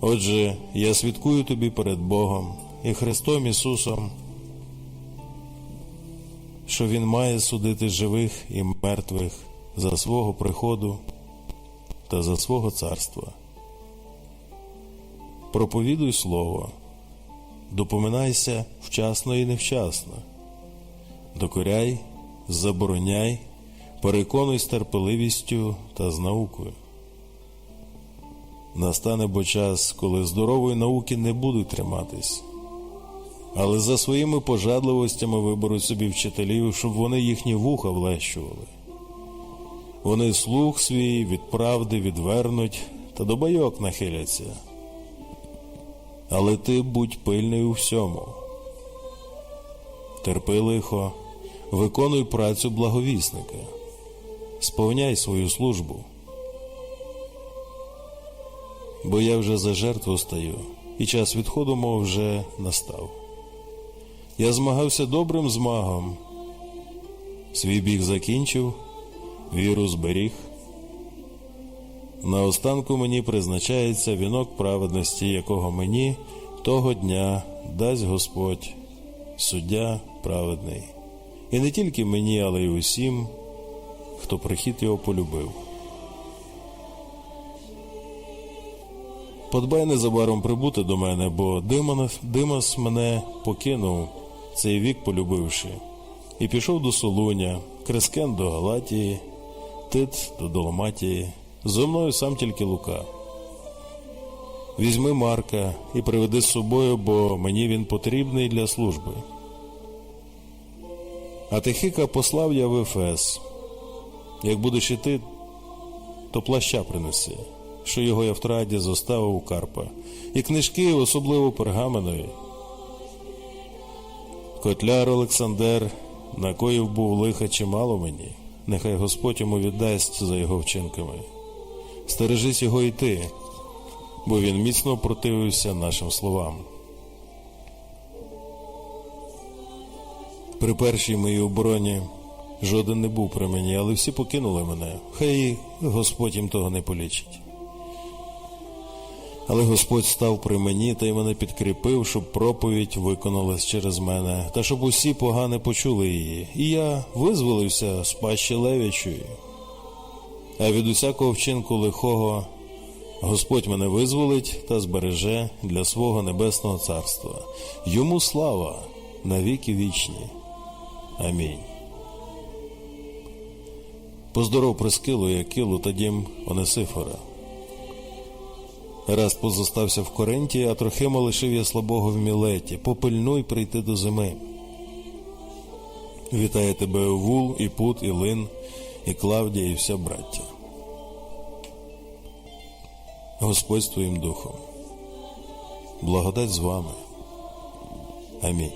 Отже, я свідкую тобі перед Богом і Христом Ісусом, що Він має судити живих і мертвих за свого приходу та за свого царства. Проповідуй Слово, допоминайся вчасно і невчасно, докоряй, забороняй, переконуй з терпеливістю та з наукою. Настане бо час, коли здорової науки не будуть триматись, але за своїми пожадливостями виберуть собі вчителів, щоб вони їхні вуха влещували. Вони слух свій від правди відвернуть та до байок нахиляться. Але ти будь пильний у всьому. Терпи лихо, виконуй працю благовісника, сповняй свою службу. Бо я вже за жертву стаю, і час відходу мов вже настав. Я змагався добрим змагом, свій біг закінчив, віру зберіг. Наостанку мені призначається вінок праведності, якого мені того дня дасть Господь, суддя праведний. І не тільки мені, але й усім, хто прихід його полюбив. Подбай незабаром прибути до мене, бо Димас, Димас мене покинув, цей вік полюбивши, і пішов до Солуня, Крескен до Галатії, Тит до Доломатії, зо мною сам тільки Лука. Візьми Марка і приведи з собою, бо мені він потрібний для служби. А Тихика послав я в Ефес. Як будеш іти, то плаща принеси, що його я в траді зоставив у Карпа, і книжки, особливо пергаменові. Котляр Олександр накоїв був лиха чимало мені, нехай Господь йому віддасть за його вчинками. Стережись його і ти, бо він міцно противився нашим словам. При першій моїй обороні жоден не був при мені, але всі покинули мене. Хай Господь їм того не полічить. Але Господь став при мені та й мене підкріпив, щоб проповідь виконалась через мене, та щоб усі погане почули її. І я визволився з пащі левячої. А від усякого вчинку лихого Господь мене визволить та збереже для свого небесного царства. Йому слава на віки вічні. Амінь. Поздоров Прискилу і Акилу та дім Онесифора. Раст позостався в Коринті, а Трохима лишив я слабого в Мілеті. Попильнуй прийти до зими. Вітає тебе Вул, і Пут, і Лин, і Клавдія, і вся браття. Господь з твоїм духом. Благодать з вами. Амінь.